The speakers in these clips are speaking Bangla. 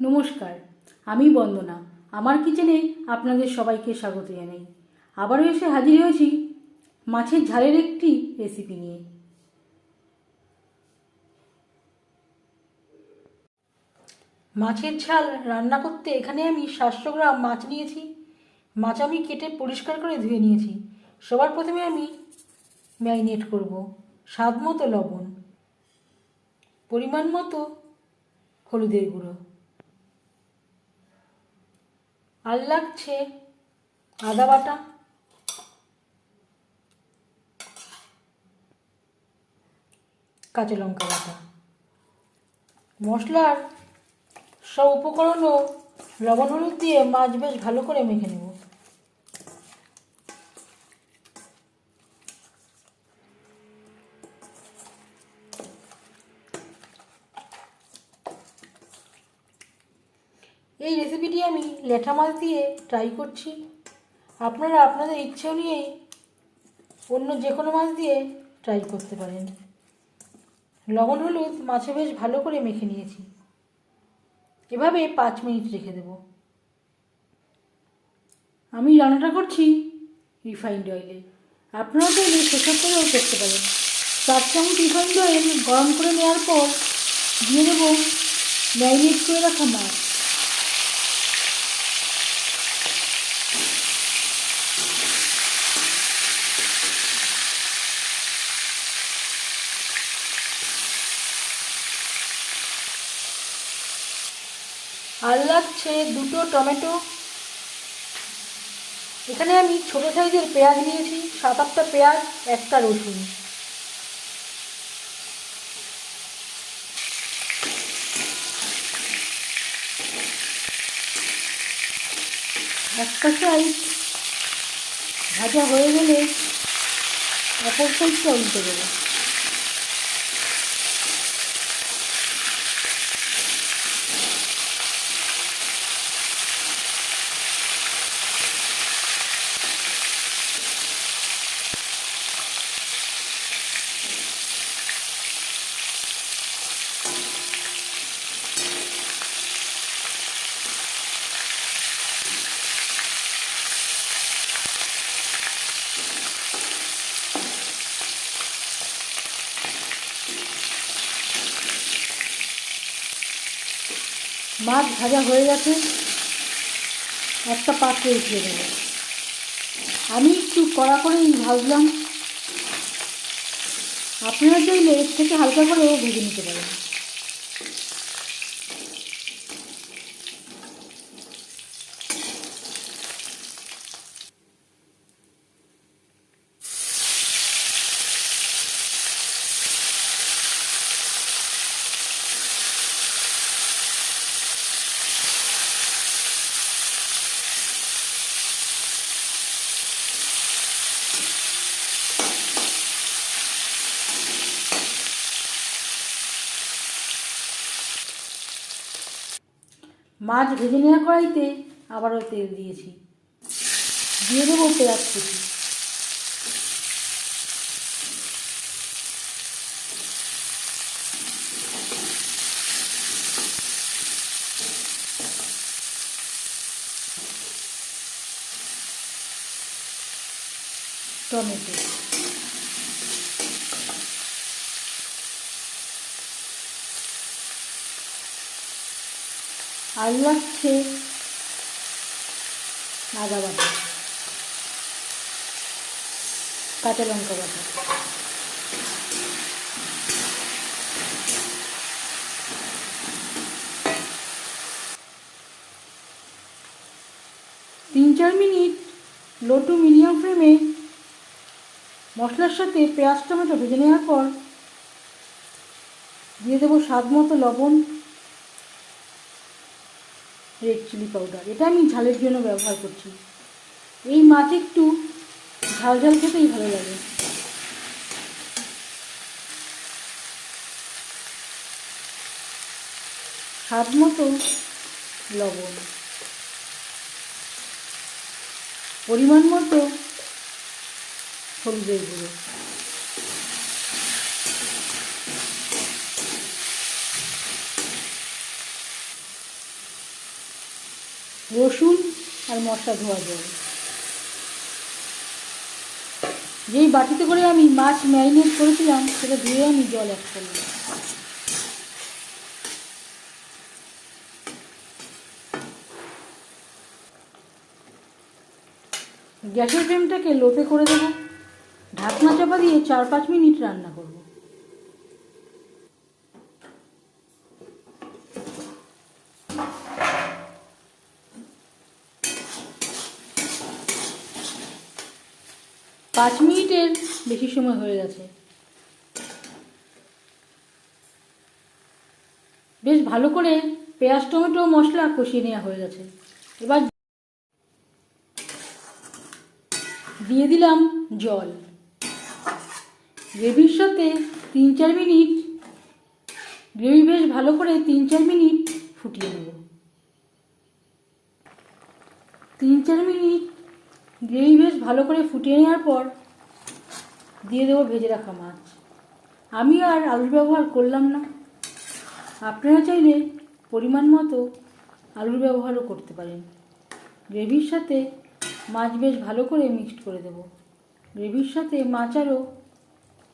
নমস্কার, আমি বন্দনা। আমার কিচেনে আপনাদের সবাইকে স্বাগত জানাই। আবারও এসে হাজির হয়েছি মাছের ঝালের একটি রেসিপি নিয়ে। মাছের ঝাল রান্না করতে এখানে আমি সাতশো গ্রাম মাছ নিয়েছি। মাছ আমি কেটে পরিষ্কার করে ধুয়ে নিয়েছি। সবার প্রথমে আমি ম্যারিনেট করব স্বাদ মতো লবণ, পরিমাণ মতো হলুদের গুঁড়ো। আর লাগছে? আদা বাটা? কাঁচা লঙ্কা বাটা। মশলার সব উপকরণও লবণ হলুদ দিয়ে মাছ বেশ ভালো করে মেখে নেব। এই রেসিপিটি আমি ল্যাঠা মাছ দিয়ে ট্রাই করছি। আপনারা আপনাদের ইচ্ছে অনুযায়ী অন্য যে কোনো মাছ দিয়ে ট্রাই করতে পারেন। লবণ, হলুদ মাছে বেশ ভালো করে মেখে নিয়েছি। এভাবে পাঁচ মিনিট রেখে দেব। আমি রান্নাটা করছি রিফাইন্ড অয়েলে আপনারা চাইলে সেসব করেও করতে পারেন। চার চামচ রিফাইন্ড অয়েল গরম করে নেওয়ার পর দিয়ে দেবো ম্যারিনেট করে রাখা মাছ। আর লাগছে দুটো টমেটো। এখানে আমি ছোটো সাইজের পেঁয়াজ নিয়েছি, সাত আটটা পেঁয়াজ, একটা রসুন। একটা সাইজ ভাজা হয়ে গেলে অপর সাইডটা উল্টে দেবো। মাছ ভাজা হয়ে গেছে, একটা পাত্রে উঠিয়ে দেবো। আমি একটু কড়া করেই ভাজলাম। আপনারা চাইলে এর থেকে হালকা করেও ভেজে নিতে পারেন। মাছ ভেজে নেওয়া কড়াইতে আবারও তেল দিয়েছি। দিয়ে দেবো পেঁয়াজ কুচি। টমেটো। আর লাগছে আদা বাটা। কাঁচা লঙ্কা বাটা। তিন চার মিনিট লো টু মিডিয়াম ফ্লেমে মশলার সাথে পেঁয়াজ, টমেটো ভেজে নেওয়ার পর দিয়ে দেবো স্বাদ মতো লবণ। রেড চিলি পাউডার এটা আমি ঝালের জন্য ব্যবহার করছি। এই মাছ একটু ঝাল ঝাল খেতেই ভালো লাগে। স্বাদ মতো লবণ। পরিমাণ মতো হলুদের গুঁড়ো। রসুন আর মশলা ধোয়া জল। যেই বাটিতে করে আমি মাছ ম্যারিনেট করেছিলাম, সেটা ধুয়ে আমি জল অ্যাড করলাম। গ্যাসের ফ্লেমটাকে লোতে করে দেবো। ঢাকনা চাপা দিয়ে চার পাঁচ মিনিট রান্না করব। পাঁচ মিনিটের বেশি সময় হয়ে গেছে। বেশ ভালো করে পেঁয়াজ, টমেটো, মশলা কষিয়ে নেওয়া হয়ে গেছে। এবার দিয়ে দিলাম জল। গ্রেভির সাথে তিন চার মিনিট, গ্রেভি বেশ ভালো করে তিন চার মিনিট ফুটিয়ে নেব। তিন চার মিনিট গ্রেভি বেশ ভালো করে ফুটিয়ে নেওয়ার পর দিয়ে দেবো ভেজে রাখা মাছ। আমি আর আলুর ব্যবহার করলাম না। আপনারা চাইলে পরিমাণ মতো আলুর ব্যবহারও করতে পারেন। গ্রেভির সাথে মাছ বেশ ভালো করে মিক্সড করে দেব। গ্রেভির সাথে মাছ আরও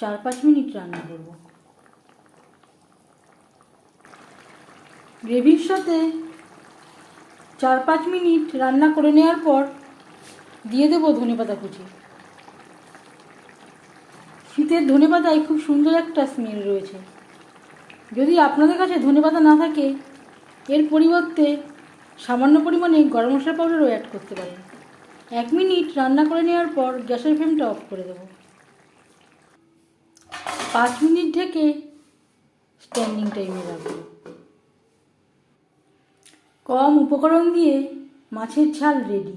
চার পাঁচ মিনিট রান্না করব। গ্রেভির সাথে চার পাঁচ মিনিট রান্না করে নেওয়ার পর দিয়ে দেবো ধনেপাতা কুচি শীতের ধনেপাতায় খুব সুন্দর একটা স্মেল রয়েছে। যদি আপনাদের কাছে ধনেপাতা না থাকে, এর পরিবর্তে সামান্য পরিমাণে গরম মশলা পাউডারও অ্যাড করতে পারেন। এক মিনিট রান্না করে নেওয়ার পর গ্যাসের ফ্লেমটা অফ করে দেবো। পাঁচ মিনিট ঢেকে স্ট্যান্ডিং টাইমে রাখব। কম উপকরণ দিয়ে মাছের ঝাল রেডি